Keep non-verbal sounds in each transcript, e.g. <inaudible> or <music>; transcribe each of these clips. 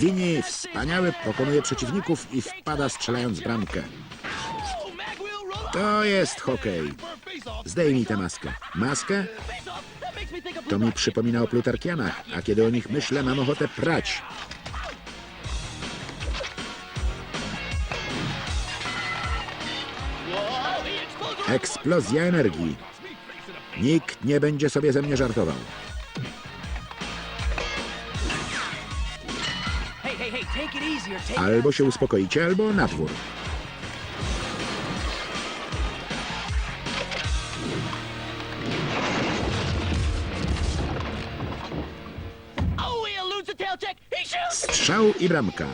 Wini wspaniały pokonuje przeciwników i wpada strzelając bramkę. To jest hokej. Zdejmij tę maskę. Maskę? To mi przypomina o plutarkianach, a kiedy o nich myślę, mam ochotę prać. Eksplozja energii. Nikt nie będzie sobie ze mnie żartował. Albo się uspokoicie, albo na dwór. Strzał i bramka.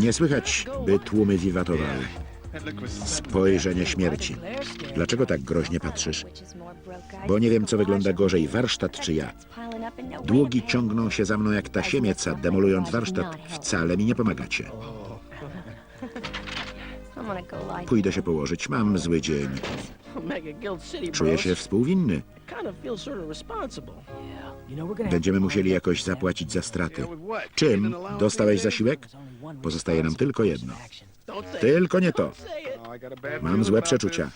Nie słychać, by tłumy wiwatowały. Spojrzenie śmierci. Dlaczego tak groźnie patrzysz? Bo nie wiem, co wygląda gorzej, warsztat czy ja. Długi ciągną się za mną jak tasiemiec, a demolując warsztat wcale mi nie pomagacie. Pójdę się położyć, mam zły dzień. Czuję się współwinny. Będziemy musieli jakoś zapłacić za straty. Czym? Dostałeś zasiłek? Pozostaje nam tylko jedno. Tylko nie to. Mam złe przeczucia.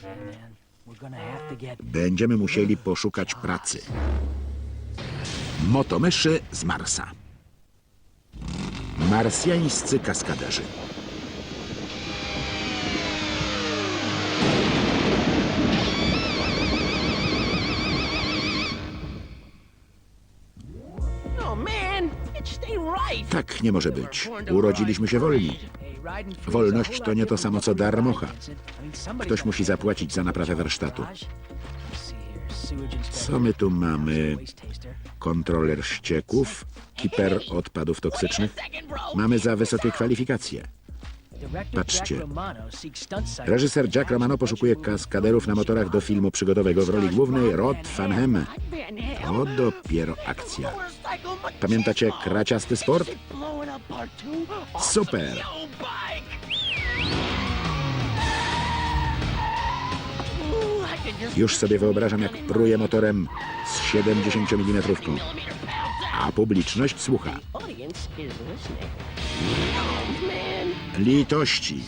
Będziemy musieli poszukać pracy. Motomyszy z Marsa. Marsjańscy kaskaderzy. Oh. Tak nie może być. Urodziliśmy się wolni. Wolność to nie to samo co darmocha. Ktoś musi zapłacić za naprawę warsztatu. Co my tu mamy? Kontroler ścieków, kiper odpadów toksycznych. Mamy za wysokie kwalifikacje. Patrzcie. Reżyser Jack Romano poszukuje kaskaderów na motorach do filmu przygodowego w roli głównej Rod Van Hemme. To dopiero akcja. Pamiętacie kraciasty sport? Super! Już sobie wyobrażam, jak pruje motorem z 70 mm. A publiczność słucha. Litości.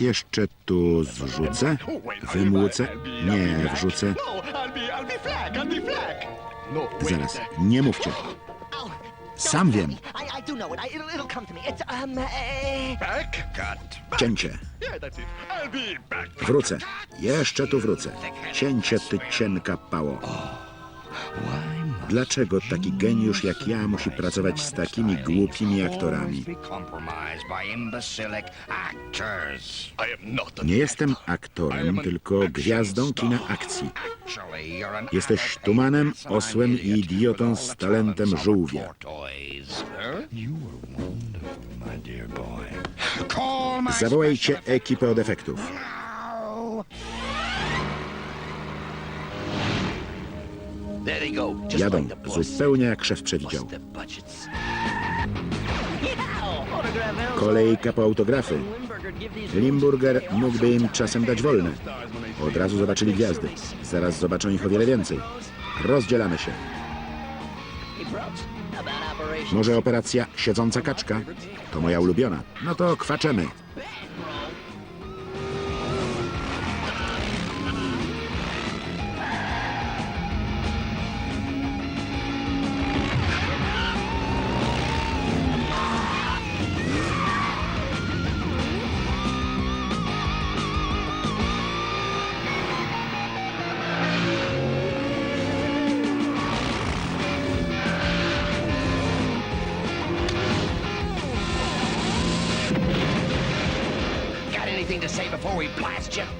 Jeszcze tu zrzucę, wymłucę, nie wrzucę. Zaraz, nie mówcie. Sam wiem. Cięcie. Wrócę. Jeszcze tu wrócę. Cięcie ty cienka pało. Dlaczego taki geniusz jak ja musi pracować z takimi głupimi aktorami? Nie jestem aktorem, tylko gwiazdą kina akcji. Jesteś tumanem, osłem i idiot idiotą z talentem żółwia. Zawołajcie ekipę od efektów. Jadą zupełnie jak szef przewidział. Kolejka po autografy. Limburger mógłby im czasem dać wolne. Od razu zobaczyli gwiazdy. Zaraz zobaczą ich o wiele więcej. Rozdzielamy się. Może operacja siedząca kaczka? To moja ulubiona. No to kwaczemy.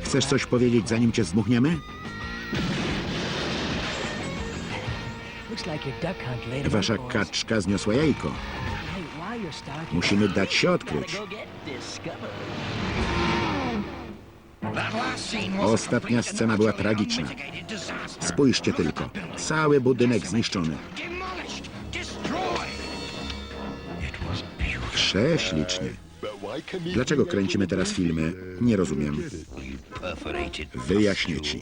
Chcesz coś powiedzieć, zanim cię zdmuchniemy? Looks like your duck hunt later. Wasza kaczka zniosła jajko. Musimy dać się odkryć. Ostatnia scena była tragiczna. Spójrzcie tylko. Cały budynek zniszczony. Prześlicznie. Dlaczego kręcimy teraz filmy? Nie rozumiem. Wyjaśnię ci.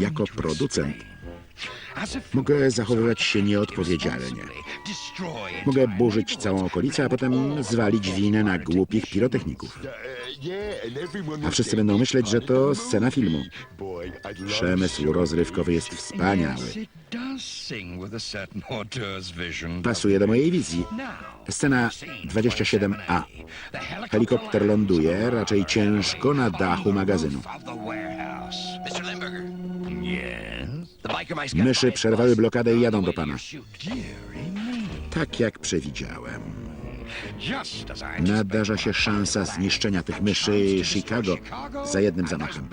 Jako producent mogę zachowywać się nieodpowiedzialnie. Mogę burzyć całą okolicę, a potem zwalić winę na głupich pirotechników. A wszyscy będą myśleć, że to scena filmu. Przemysł rozrywkowy jest wspaniały. Pasuje do mojej wizji. Scena 27a. Helikopter ląduje raczej ciężko na dachu magazynu. Myszy przerwały blokadę i jadą do pana. Tak jak przewidziałem. Nadarza się szansa zniszczenia tych myszy Chicago za jednym zamachem.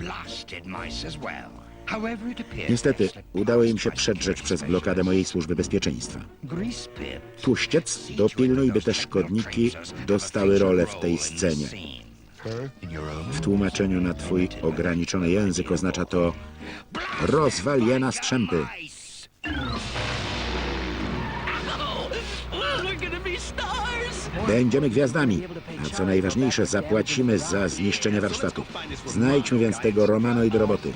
Niestety, udało im się przedrzeć przez blokadę mojej służby bezpieczeństwa. Tłuściec, dopilnuj, by te szkodniki dostały rolę w tej scenie. W tłumaczeniu na twój ograniczony język oznacza to rozwal je na strzępy. Będziemy gwiazdami, a co najważniejsze, zapłacimy za zniszczenie warsztatu. Znajdźmy więc tego Romano i do roboty.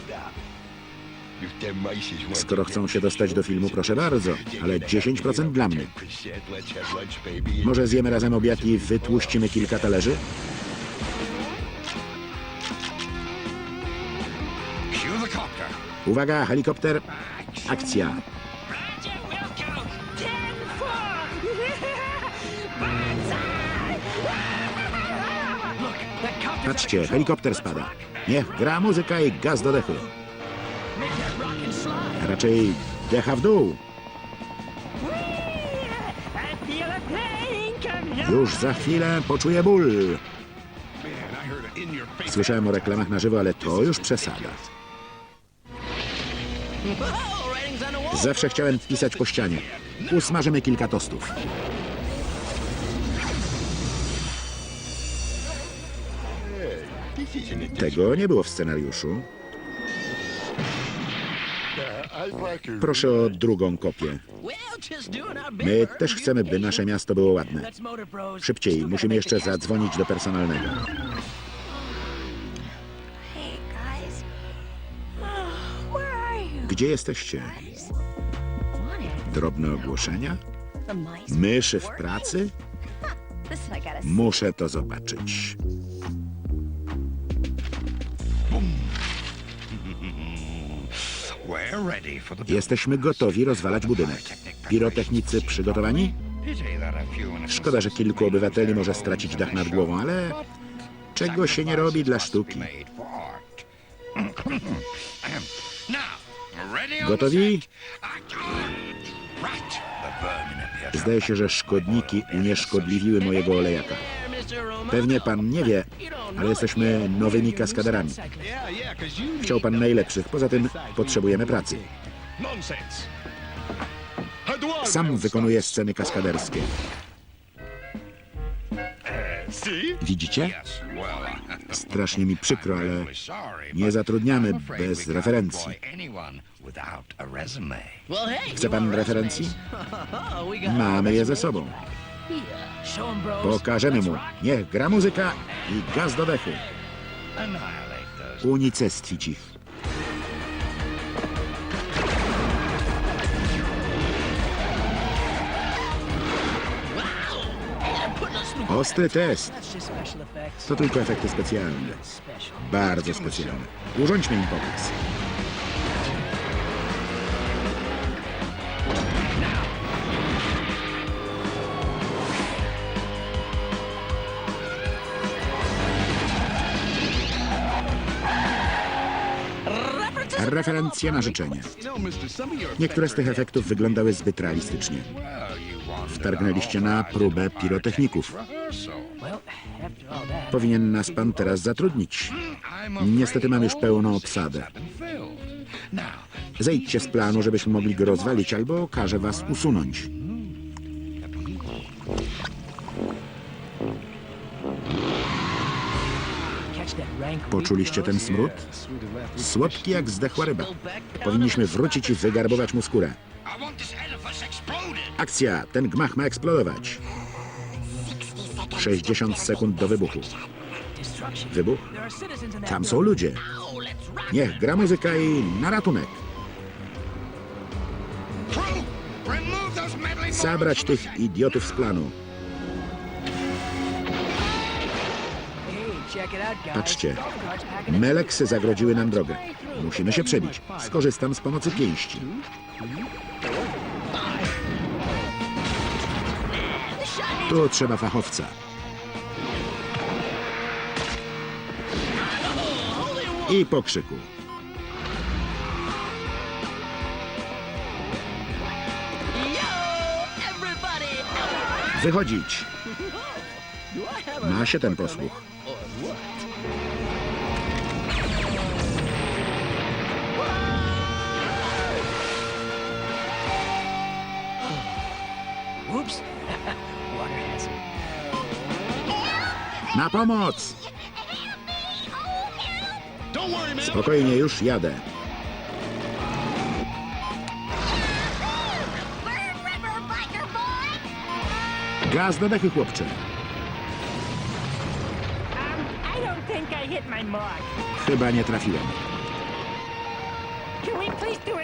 Skoro chcą się dostać do filmu, proszę bardzo, ale 10% dla mnie. 10%, let's have lunch, baby. Może zjemy razem obiad i wytłuścimy kilka talerzy? Uwaga, helikopter, akcja. Patrzcie, helikopter spada. Niech gra muzyka i gaz do and slide! Raczej decha w dół. A Już za chwilę poczuję ból. Słyszałem o reklamach na żywo, ale to już przesada. Zawsze chciałem pisać po ścianie. Usmażymy kilka tostów. Tego nie było w scenariuszu. Proszę o drugą kopię. My też chcemy, by nasze miasto było ładne. Szybciej, musimy jeszcze zadzwonić do personalnego. Gdzie jesteście? Drobne ogłoszenia? Myszy w pracy? Muszę to zobaczyć. Jesteśmy gotowi rozwalać budynek. Pirotechnicy przygotowani? Szkoda, że kilku obywateli może stracić dach nad głową, ale czego się nie robi dla sztuki? Gotowi? Zdaje się, że szkodniki unieszkodliwiły mojego olejaka. Pewnie pan nie wie, ale jesteśmy nowymi kaskaderami. Chciał pan najlepszych, poza tym potrzebujemy pracy. Sam wykonuję sceny kaskaderskie. Widzicie? Strasznie mi przykro, ale nie zatrudniamy bez referencji. Chce pan referencji? Mamy je ze sobą. Pokażemy mu. Niech gra muzyka i gaz do those. Unicestwić ich. Ostry test. To tylko efekty specjalne. Bardzo specjalne. Urządźmy im pokaz. Referencje na życzenie. Niektóre z tych efektów wyglądały zbyt realistycznie. Wtargnęliście na próbę pirotechników. Powinien nas pan teraz zatrudnić. Niestety mam już pełną obsadę. Zejdźcie z planu, żebyśmy mogli go rozwalić, albo każę was usunąć. Poczuliście ten smród? Słodki jak zdechła ryba. Powinniśmy wrócić i wygarbować mu skórę. Akcja! Ten gmach ma eksplodować. 60 sekund do wybuchu. Wybuch? Tam są ludzie. Niech gra muzyka i na ratunek. Zabrać tych idiotów z planu. Patrzcie. Meleksy zagrodziły nam drogę. Musimy się przebić. Skorzystam z pomocy pięści. Tu trzeba fachowca. I pokrzyku. Wychodzić. Ma się ten posłuch. Na pomoc! Spokojnie, już jadę. Gaz do dechy, chłopcze. Chyba nie trafiłem.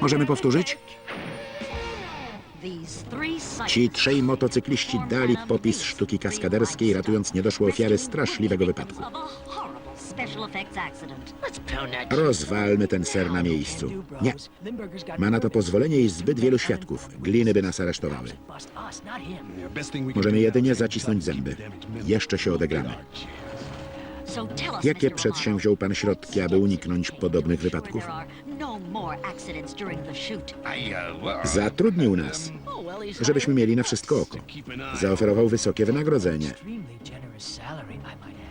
Możemy powtórzyć? Ci trzej motocykliści dali popis sztuki kaskaderskiej, ratując niedoszłe ofiary straszliwego wypadku. Rozwalmy ten ser na miejscu. Nie. Ma na to pozwolenie i zbyt wielu świadków. Gliny by nas aresztowały. Możemy jedynie zacisnąć zęby. Jeszcze się odegramy. Jakie przedsięwziął pan środki, aby uniknąć podobnych wypadków? There are more accidents during the shoot. I, uh, well, Zatrudnił nas, żebyśmy mieli na wszystko oko. Zaoferował wysokie wynagrodzenie.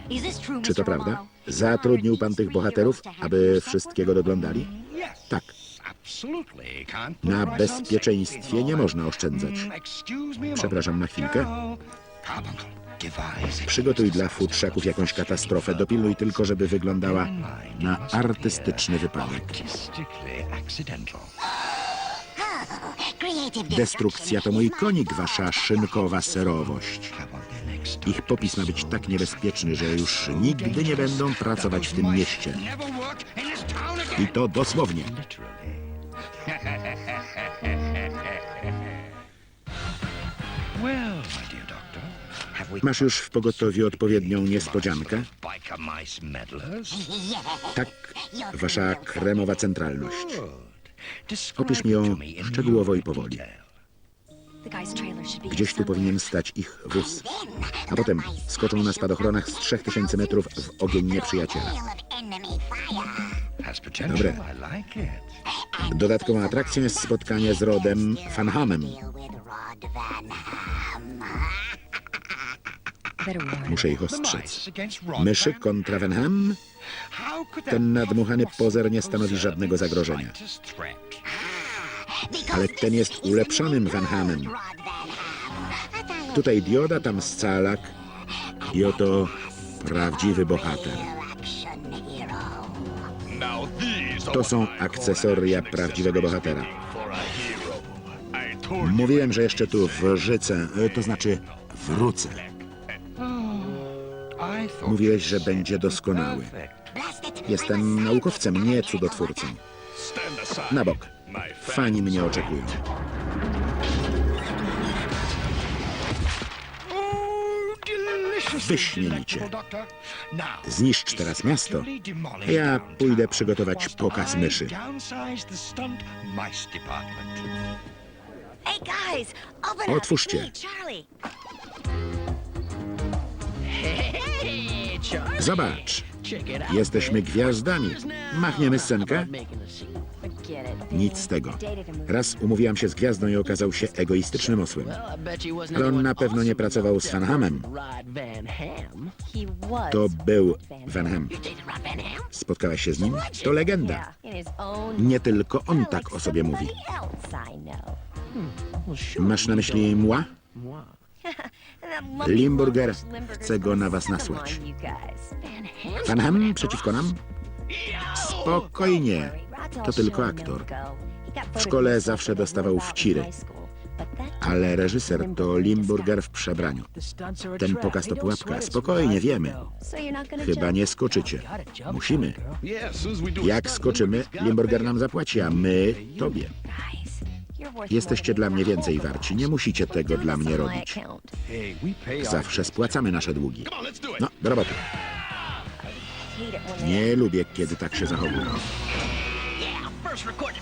Is this true, Czy to Mr. prawda? Romano? Zatrudnił pan tych bohaterów, aby wszystkiego doglądali? Tak. Na bezpieczeństwie nie można oszczędzać. Mm, Przepraszam na chwilkę. Przygotuj dla futrzaków jakąś katastrofę. Dopilnuj tylko, żeby wyglądała na artystyczny wypadek. Destrukcja to mój konik, wasza szynkowa serowość. Ich popis ma być tak niebezpieczny, że już nigdy nie będą pracować w tym mieście. I to dosłownie. Masz już w pogotowiu odpowiednią niespodziankę? Tak, wasza kremowa centralność. Opisz mi ją szczegółowo i powoli. Gdzieś tu powinien stać ich wóz. A potem skoczą na spadochronach z 3000 metrów w ogień nieprzyjaciela. Dobre. Dodatkową atrakcją jest spotkanie z Rodem. Better warn Muszę ich ostrzec. Myszy kontra could Ten nadmuchany pozer nie stanowi żadnego zagrożenia. Ale ten jest ulepszonym Venhamem. Tutaj dioda, tam scalak i oto prawdziwy bohater. To są akcesoria prawdziwego bohatera. Mówiłem, że jeszcze tu wrzycę, e, to znaczy wrócę. Mówiłeś, że będzie doskonały. Jestem naukowcem, nie cudotwórcą. Na bok. Fani mnie oczekują. Wyśmienicie. Zniszcz teraz miasto. Ja pójdę przygotować pokaz myszy. Otwórzcie. <laughs> Zobacz, jesteśmy gwiazdami. Machniemy scenkę? Nic z tego. Raz umówiłam się z gwiazdą i okazał się egoistycznym osłem. Ale on na pewno nie pracował z Van Hamem. to był Van Ham. Spotkałaś się z nim? To legenda. Nie tylko on tak o sobie mówi. Sure. Masz na myśli mła? <laughs> Limburger chce go na was nasłać. Van Ham przeciwko nam? Spokojnie. To tylko aktor. W szkole zawsze dostawał wciry. Ale reżyser to Limburger w przebraniu. Ten pokaz to pułapka. Spokojnie, wiemy. Chyba nie skoczycie. Musimy. Jak skoczymy, Limburger nam zapłaci, a my tobie. Jesteście dla mnie więcej warci. Nie musicie tego dla mnie robić. Zawsze spłacamy nasze długi. No, do roboty. Nie lubię, kiedy tak się zachowują.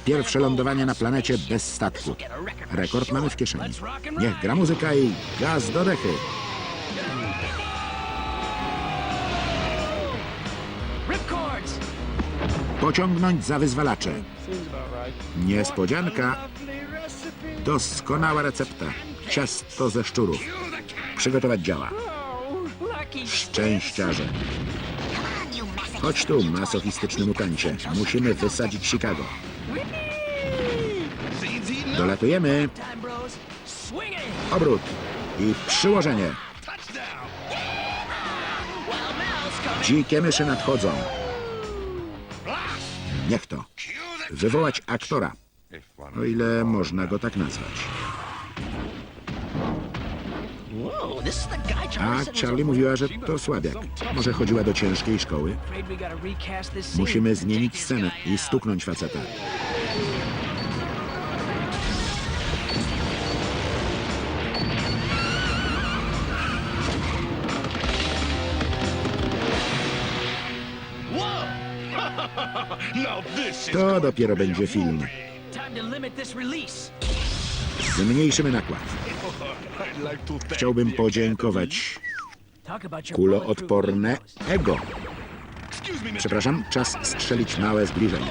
Pierwsze lądowanie na planecie bez statku. Rekord mamy w kieszeni. Niech gra muzyka i gaz do dechy. Pociągnąć za wyzwalacze. Niespodzianka. Doskonała recepta. Ciasto ze szczurów. Przygotować działa. Szczęściarze. Chodź tu, masochistyczny mutancie. Musimy wysadzić Chicago. Dolatujemy. Obrót. I przyłożenie. Dzikie myszy nadchodzą. Niech to. Wywołać aktora. O ile można go tak nazwać. A Charlie mówiła, że to słabiak. Może chodziła do ciężkiej szkoły. Musimy zmienić scenę i stuknąć faceta. <laughs> To dopiero będzie film. Zmniejszymy nakład. I'd like to thank Chciałbym podziękować kuloodporne ego. Przepraszam, czas strzelić małe zbliżenie.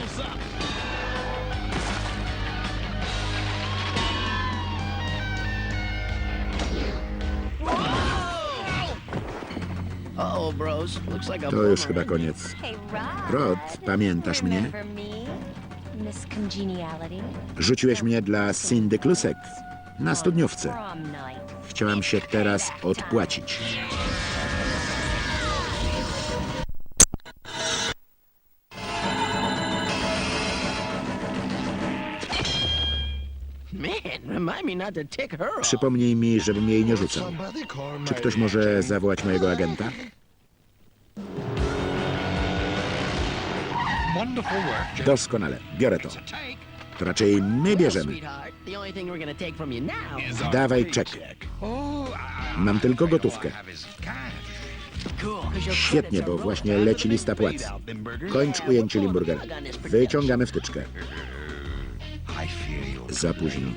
Uh-oh, bros. Looks like a To już chyba koniec. Rod, pamiętasz mnie? Rzuciłeś mnie dla Cindy Klusek na studniówce. Chciałam się teraz odpłacić. Przypomnij mi, żebym jej nie rzucał. Czy ktoś może zawołać mojego agenta? Doskonale, biorę to. To raczej my bierzemy. Dawaj czek. Oh, Mam tylko gotówkę. Świetnie, bo właśnie leci lista płac. Kończ ujęcie Limburgera. Wyciągamy wtyczkę. I fear you'll Za późno.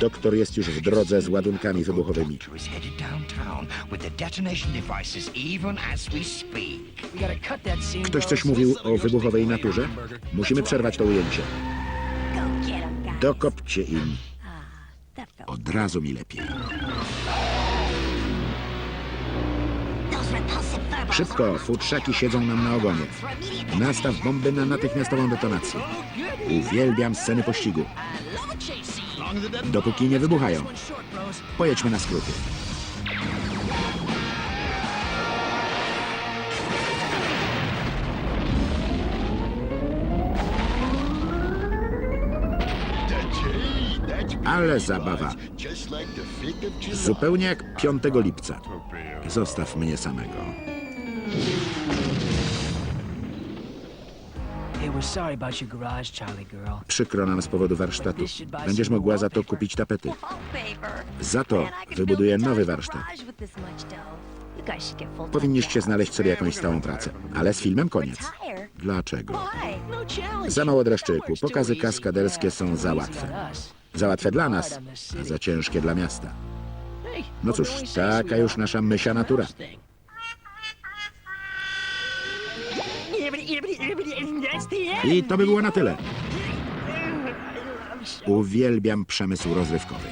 Doktor jest już w drodze z ładunkami wybuchowymi. Doctor is headed downtown with the detonation devices even as we speak. We gotta cut that scene, Ktoś coś mówił o wybuchowej naturze? Musimy przerwać to ujęcie. Dokopcie im. Od razu mi lepiej. Those repulsive Szybko, futrzaki siedzą nam na ogonie. Nastaw bomby na natychmiastową detonację. Uwielbiam sceny pościgu. Dopóki nie wybuchają. Pojedźmy na skróty. Ale zabawa. Zupełnie jak 5 lipca. Zostaw mnie samego. Przykro nam z powodu warsztatu. Będziesz mogła za to kupić tapety. Za to wybuduję nowy warsztat. Powinniście znaleźć sobie jakąś stałą pracę. Ale z filmem koniec. Dlaczego? No. Za mało dreszczyku. Pokazy kaskaderskie są za łatwe. Za łatwe dla nas, a za ciężkie dla miasta. No cóż, taka już nasza mysia natura. I to by było na tyle. Uwielbiam przemysł rozrywkowy.